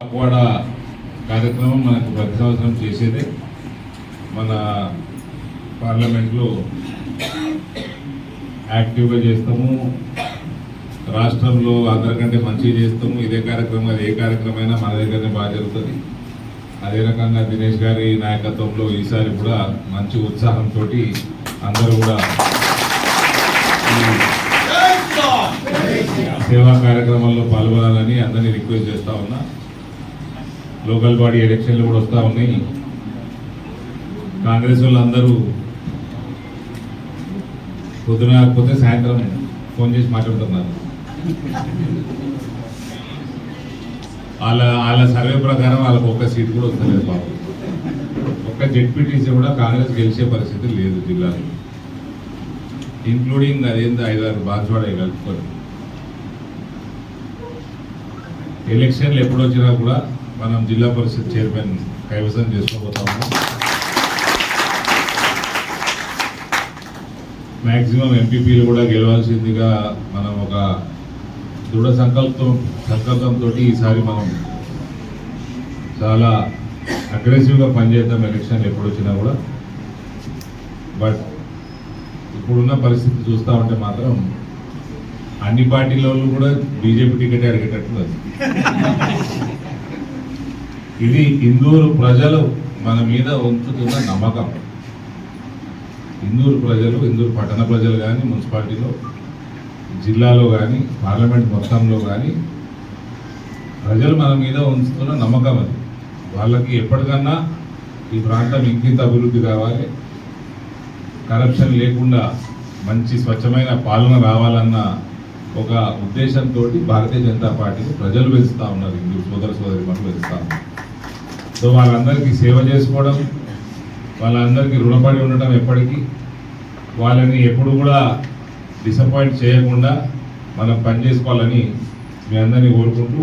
పక్వాడ కార్యక్రమం మనకు ప్రతి సంవత్సరం చేసేదే. మన పార్లమెంట్లో యాక్టివ్గా చేస్తాము. రాష్ట్రంలో అందరికంటే మంచిగా చేస్తాము. ఇదే కార్యక్రమం అది ఏ కార్యక్రమమైనా మన దగ్గరనే బాగా జరుగుతుంది. అదే రకంగా దినేష్ గారి నాయకత్వంలో ఈసారి కూడా మంచి ఉత్సాహంతో అందరూ కూడా సేవా కార్యక్రమాల్లో పాల్గొనాలని అందరినీ రిక్వెస్ట్ చేస్తా ఉన్నా. లోకల్ బాడీ ఎలక్షన్లు కూడా వస్తూ ఉన్నాయి. కాంగ్రెస్ వాళ్ళందరూ పొద్దున కాకపోతే సాయంత్రం ఫోన్ చేసి మాట్లాడుతున్నారు. వాళ్ళ వాళ్ళ సర్వే ప్రకారం వాళ్ళకు ఒక్క సీట్ కూడా వస్తలేదు బాబు. ఒక్క జెడ్పీటీసీ కూడా కాంగ్రెస్ గెలిచే పరిస్థితి లేదు జిల్లాలో. ఇంక్లూడింగ్ అదేంది ఐదారు బాన్స్వాడ కలుపుకొని. ఎలక్షన్లు ఎప్పుడు వచ్చినా కూడా మనం జిల్లా పరిషత్ చైర్మన్ కైవసం చేసుకోబోతాము మ్యాక్సిమం ఎంపీపీలు కూడా గెలవాల్సిందిగా మనం ఒక దృఢ సంకల్పం సంకల్పంతో ఈసారి మనం చాలా అగ్రెసివ్గా పనిచేద్దాం ఎలక్షన్లు ఎప్పుడు వచ్చినా కూడా. బట్ ఇప్పుడున్న పరిస్థితి చూస్తూ ఉంటే మాత్రం అన్ని పార్టీల కూడా బీజేపీ టికెట్ అరిగేటట్టు ఇది ఇందూరు ప్రజలు మన మీద ఉంచుతున్న నమ్మకం. ఇందూరు ప్రజలు ఇందూరు పట్టణ ప్రజలు కానీ మున్సిపాలిటీలో జిల్లాలో కానీ పార్లమెంట్ మొత్తంలో కానీ ప్రజలు మన మీద ఉంచుతున్న నమ్మకం అది. వాళ్ళకి ఎప్పటికన్నా ఈ ప్రాంతం ఇంకింత అభివృద్ధి కావాలి. కరప్షన్ లేకుండా మంచి స్వచ్ఛమైన పాలన రావాలన్న ఒక ఉద్దేశంతో భారతీయ జనతా పార్టీని ప్రజలు పెంచుతా ఉన్నారు హిందూ సోదర సోదరి మనం పెంచుతా ఉన్నారు. సో వాళ్ళందరికీ సేవ చేసుకోవడం వాళ్ళందరికీ రుణపడి ఉండటం ఎప్పటికీ వాళ్ళని ఎప్పుడు కూడా డిసప్పాయింట్ చేయకుండా మనం పని చేసుకోవాలని మీ అందరినీ కోరుకుంటూ